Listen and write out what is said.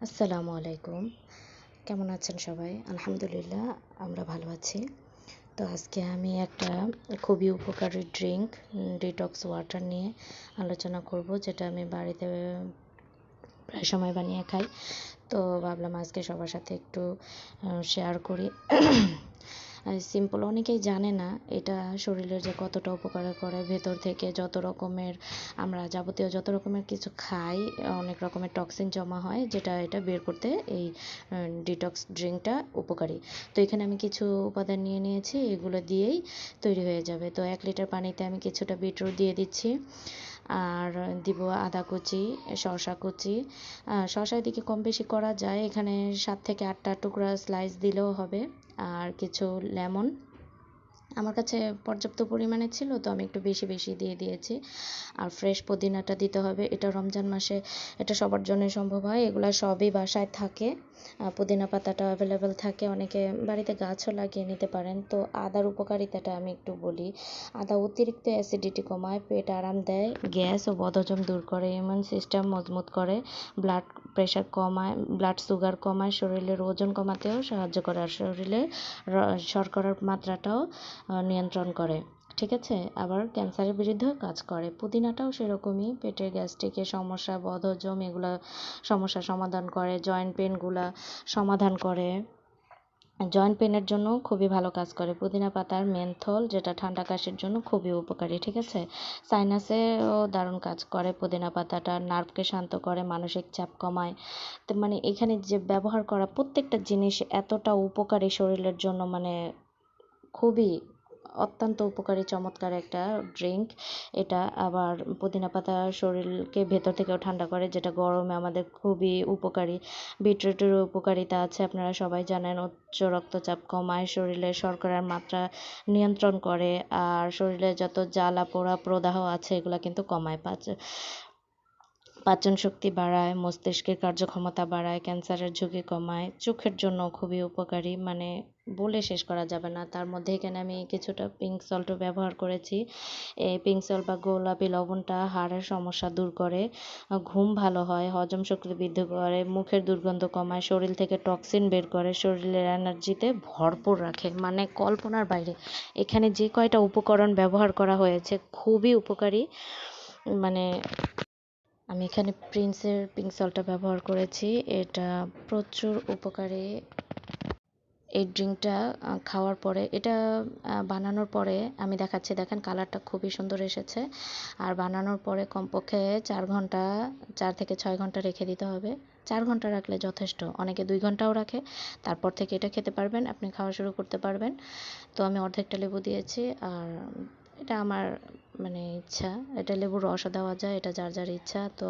আসসালামু আলাইকুম। কেমন আছেন সবাই? আলহামদুলিল্লাহ, আমরা ভালো আছি। তো আজকে আমি একটা খুবই উপকারী ড্রিঙ্ক ডিটক্স ওয়াটার নিয়ে আলোচনা করব, যেটা আমি বাড়িতে প্রায় সময় বানিয়ে খাই। তো ভাবলাম আজকে সবার সাথে একটু শেয়ার করি। সিম্পল অনেকেই জানে না এটা শরীরের যে কতটা উপকার করে, ভেতর থেকে যত রকমের আমরা যাবতীয় যত রকমের কিছু খাই, অনেক রকমের টক্সিন জমা হয়, যেটা এটা বের করতে এই ডিটক্স ড্রিঙ্কটা উপকারী। তো এখানে আমি কিছু উপাদান নিয়ে নিয়েছি, এগুলো দিয়েই তৈরি হয়ে যাবে। তো এক লিটার পানিতে আমি কিছুটা বিটরুট দিয়ে দিচ্ছি। আর দিব আদা কুচি শসা কুচি। শসা এদিকে কম বেশি করা যায়। এখানে সাত থেকে আটটা টুকরা স্লাইস দিলেও হবে। আর কিছু লেমন আমার কাছে পর্যাপ্ত পরিমাণে ছিল, তো আমি একটু বেশি বেশি দিয়ে দিয়েছি। আর ফ্রেশ পুদিনাটা দিতে হবে। এটা রমজান মাসে, এটা সবার জন্য সম্ভব হয়। এগুলো সবই বাসায় থাকে। পুদিনা পাতাটা অ্যাভেলেবেল থাকে। অনেকে বাড়িতে গাছও লাগিয়ে নিতে পারেন। তো আদার উপকারিতাটা আমি একটু বলি। আদা অতিরিক্ত অ্যাসিডিটি কমায়, পেট আরাম দেয়, গ্যাস ও বদহজম দূর করে ইমিউন সিস্টেম মজবুত করে ব্লাড প্রেশার কমায় ব্লাড সুগার কমায় শরীরের ওজন কমাতেও সাহায্য করে আর শরীরে শর্করার মাত্রাটাও নিয়ন্ত্রণ করে। ঠিক আছে? আবার ক্যান্সারের বিরুদ্ধেও কাজ করে। পুদিনাটাও সেরকমই। পেটের গ্যাস্ট্রিকের সমস্যা, বদহজম, এগুলা সমস্যা সমাধান করে, জয়েন্ট পেনগুলা সমাধান করে। জয়েন্ট পেনের জন্য খুবই ভালো কাজ করে। পুদিনা পাতার মেন্থল যেটা ঠান্ডা কাশির জন্য খুবই উপকারী, ঠিক আছে? সাইনাসেও দারুণ কাজ করে পুদিনা পাতাটা নার্ভকে শান্ত করে, মানসিক চাপ কমায়। তো মানে এখানে যে ব্যবহার করা প্রত্যেকটা জিনিস এতটা উপকারী শরীরের জন্য মানে খুবই অত্যন্ত উপকারী, চমৎকার একটা ড্রিঙ্ক এটা আবার পুদিনা পাতা শরীরকে ভেতর থেকেও ঠান্ডা করে, যেটা গরমে আমাদের খুবই উপকারী। বিটরুটের উপকারিতা আছে, আপনারা সবাই জানেন, উচ্চ রক্তচাপ কমায়, শরীরে শর্করার মাত্রা নিয়ন্ত্রণ করে, আর শরীরে যত জ্বালা পোড়া প্রদাহ আছে, এগুলো কিন্তু কমায়। পাচ পাচন শক্তি বাড়ায়, মস্তিষ্কের কার্যক্ষমতা বাড়ায়, ক্যান্সারের ঝুঁকি কমায়। চোখের জন্য খুবই উপকারী মানে বলে শেষ করা যাবে না। তার মধ্যে এখানে আমি কিছুটা পিঙ্ক সল্টও ব্যবহার করেছি। এই পিঙ্ক সল্ট বা গোলাপি লবণটা হাড়ের সমস্যা দূর করে, ঘুম ভালো হয়, হজম শক্তি বৃদ্ধি করে, মুখের দুর্গন্ধ কমায়, শরীর থেকে টক্সিন বের করে, শরীরের এনার্জিতে ভরপুর রাখে মানে কল্পনার বাইরে। এখানে যে কয়টা উপকরণ ব্যবহার করা হয়েছে, খুবই উপকারী মানে আমি এখানে প্রিন্সের পিঙ্ক ব্যবহার করেছি। এটা প্রচুর উপকারী। এই ড্রিঙ্কটা খাওয়ার পরে, এটা বানানোর পরে আমি দেখাচ্ছি, দেখেন কালারটা খুবই সুন্দর এসেছে। আর বানানোর পরে কমপক্ষে চার ঘণ্টা, চার থেকে ছয় ঘণ্টা রেখে দিতে হবে। চার ঘণ্টা রাখলে যথেষ্ট। অনেকে দুই ঘন্টাও রাখে। তারপর থেকে এটা খেতে পারবেন, আপনি খাওয়া শুরু করতে পারবেন। তো আমি অর্ধেকটা লেবু দিয়েছি, আর এটা আমার মানে ইচ্ছা। এটা লেবুর রসও দেওয়া যায় এটা যার যার ইচ্ছা। তো